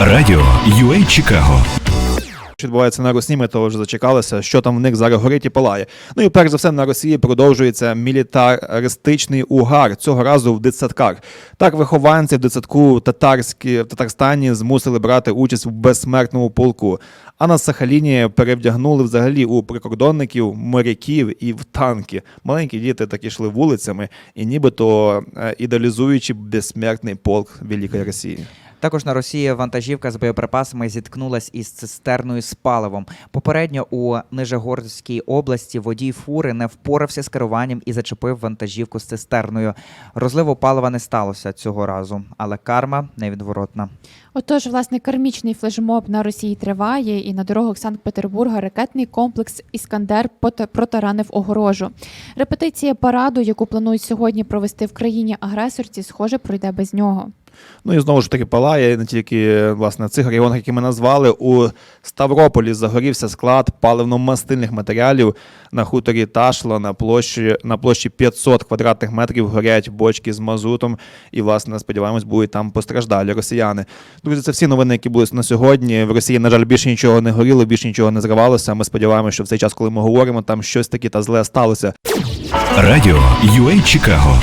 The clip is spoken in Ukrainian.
Радіо UA Чикаго. Що відбувається на Росії, ми того вже зачекалися, що там в них зараз горить і палає. Ну і перш за все на Росії продовжується мілітаристичний угар цього разу в дитсадках. Так, вихованці в дитсадку татарські в Татарстані змусили брати участь в безсмертному полку. А на Сахаліні перевдягнули взагалі у прикордонників, моряків і в танки. Маленькі діти так йшли вулицями, і нібито е, ідеалізуючи безсмертний полк Великої Росії. Також на Росії вантажівка з боєприпасами зіткнулась із цистерною з паливом. Попередньо у Нижегородській області водій фури не впорався з керуванням і зачепив вантажівку з цистерною. Розливу палива не сталося цього разу, але карма невідворотна. Отож, власне, кармічний флешмоб на Росії триває, і на дорогах Санкт-Петербурга ракетний комплекс Іскандер протаранив огорожу. Репетиція параду, яку планують сьогодні провести в країні агресорці, схоже, пройде без нього. Ну і знову ж таки палає не тільки власне цих регіонах, які ми назвали. У Ставрополі загорівся склад паливно-мастильних матеріалів на хуторі Ташло на площі на площі 500 квадратних метрів горять бочки з мазутом. І, власне, сподіваємось, будуть там постраждалі росіяни. Друзі, це всі новини, які були на сьогодні. В Росії, на жаль, більше нічого не горіло, більше нічого не зривалося. Ми сподіваємося, що в цей час, коли ми говоримо, там щось таке та зле сталося. Радіо UA Чикаго.